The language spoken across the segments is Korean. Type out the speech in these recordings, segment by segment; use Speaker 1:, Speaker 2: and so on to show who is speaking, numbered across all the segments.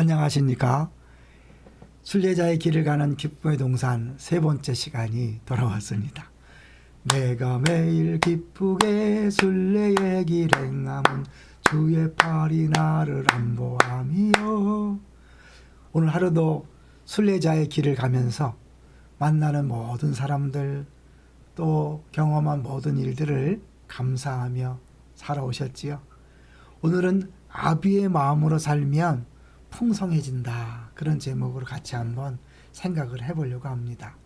Speaker 1: 안녕하십니까. 순례자의 길을 가는 기쁨의 동산 세 번째 시간이 돌아왔습니다. 내가 매일 기쁘게 순례의 길 행함은 주의 팔이 나를 안보함이요. 오늘 하루도 순례자의 길을 가면서 만나는 모든 사람들 또 경험한 모든 일들을 감사하며 살아오셨지요. 오늘은 아비의 마음으로 살면 풍성해진다. 그런 제목으로 같이 한번 생각을 해보려고 합니다.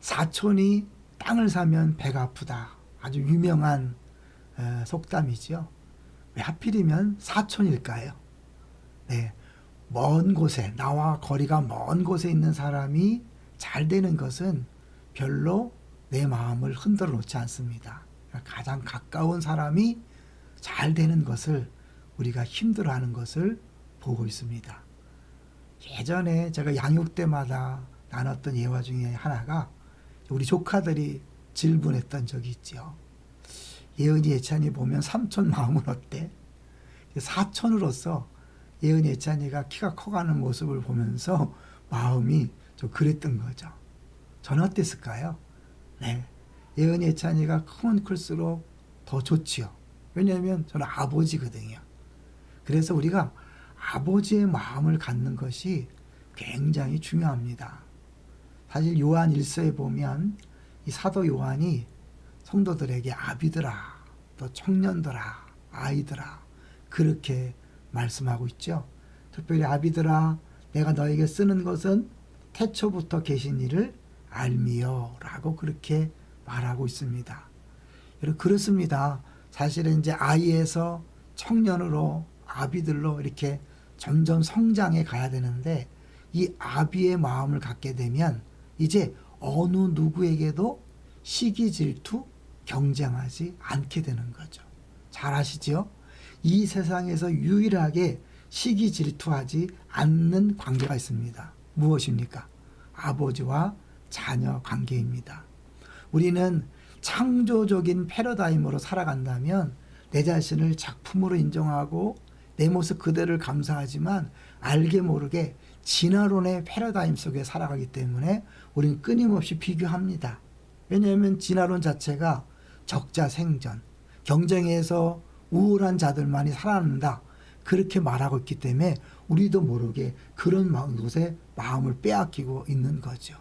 Speaker 1: 사촌이 땅을 사면 배가 아프다. 아주 유명한 에, 속담이죠. 왜 하필이면 사촌일까요? 네. 먼 곳에, 나와 거리가 먼 곳에 있는 사람이 잘 되는 것은 별로 내 마음을 흔들어 놓지 않습니다. 가장 가까운 사람이 잘 되는 것을 우리가 힘들어하는 것을 보고 있습니다. 예전에 제가 양육 때마다 나눴던 예화 중에 하나가 우리 조카들이 질문했던 적이 있죠. 예은이 예찬이 보면 삼촌 마음은 어때? 사촌으로서 예은이 예찬이가 키가 커가는 모습을 보면서 마음이 좀 그랬던 거죠. 저는 어땠을까요? 네. 예은이 예찬이가 크면 클수록 더 좋지요. 왜냐하면 저는 아버지거든요. 그래서 우리가 아버지의 마음을 갖는 것이 굉장히 중요합니다. 사실 요한 1서에 보면 이 사도 요한이 성도들에게 아비들아, 또 청년들아, 아이들아 그렇게 말씀하고 있죠. 특별히 아비들아, 내가 너에게 쓰는 것은 태초부터 계신 이를 알미요 라고 그렇게 말하고 있습니다. 그렇습니다. 사실은 이제 아이에서 청년으로 아비들로 이렇게 점점 성장해 가야 되는데 이 아비의 마음을 갖게 되면 이제 어느 누구에게도 시기 질투 경쟁하지 않게 되는 거죠. 잘 아시죠? 이 세상에서 유일하게 시기 질투하지 않는 관계가 있습니다. 무엇입니까? 아버지와 자녀 관계입니다. 우리는 창조적인 패러다임으로 살아간다면 내 자신을 작품으로 인정하고 내 모습 그대를 감사하지만 알게 모르게 진화론의 패러다임 속에 살아가기 때문에 우리는 끊임없이 비교합니다. 왜냐하면 진화론 자체가 적자 생전, 경쟁에서 우월한 자들만이 살아난다. 그렇게 말하고 있기 때문에 우리도 모르게 그런 곳에 마음을 빼앗기고 있는 거죠.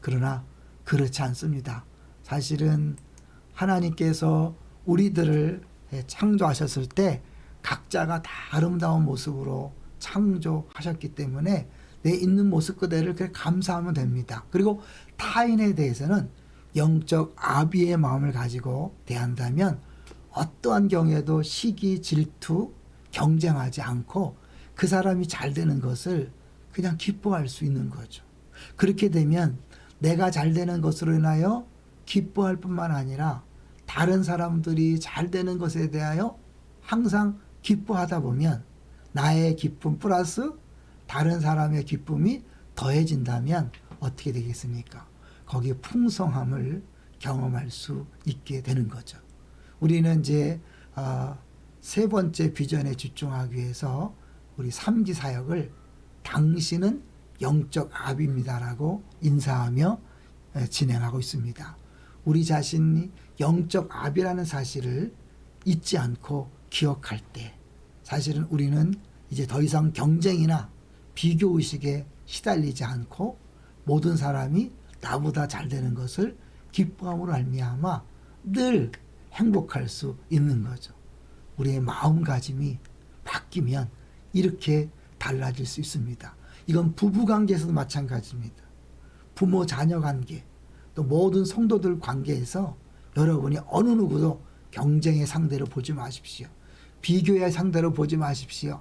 Speaker 1: 그러나 그렇지 않습니다. 사실은 하나님께서 우리들을 창조하셨을 때 각자가 다 아름다운 모습으로 창조하셨기 때문에 내 있는 모습 그대를 그렇게 감사하면 됩니다. 그리고 타인에 대해서는 영적 아비의 마음을 가지고 대한다면 어떠한 경우에도 시기, 질투, 경쟁하지 않고 그 사람이 잘 되는 것을 그냥 기뻐할 수 있는 거죠. 그렇게 되면 내가 잘 되는 것으로 인하여 기뻐할 뿐만 아니라 다른 사람들이 잘 되는 것에 대하여 항상 기뻐하다 보면 나의 기쁨 플러스 다른 사람의 기쁨이 더해진다면 어떻게 되겠습니까? 거기에 풍성함을 경험할 수 있게 되는 거죠. 우리는 이제 어, 세 번째 비전에 집중하기 위해서 우리 삼기 사역을 당신은 영적 아비입니다라고 인사하며 에, 진행하고 있습니다. 우리 자신이 영적 아비라는 사실을 잊지 않고 기억할 때 사실은 우리는 이제 더 이상 경쟁이나 비교 의식에 시달리지 않고 모든 사람이 나보다 잘 되는 것을 기뻐함으로 알미암아 늘 행복할 수 있는 거죠. 우리의 마음가짐이 바뀌면 이렇게 달라질 수 있습니다. 이건 부부 관계에서도 마찬가지입니다. 부모 자녀 관계 또 모든 성도들 관계에서 여러분이 어느 누구도 경쟁의 상대로 보지 마십시오. 비교의 상대로 보지 마십시오.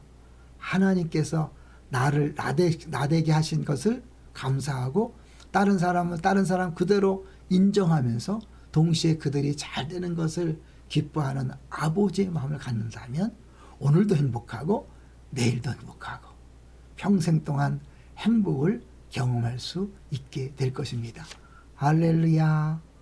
Speaker 1: 하나님께서 나를 나대, 나대게 하신 것을 감사하고 다른 사람은 다른 사람 그대로 인정하면서 동시에 그들이 잘 되는 것을 기뻐하는 아버지의 마음을 갖는다면 오늘도 행복하고 내일도 행복하고 평생 동안 행복을 경험할 수 있게 될 것입니다. 할렐루야.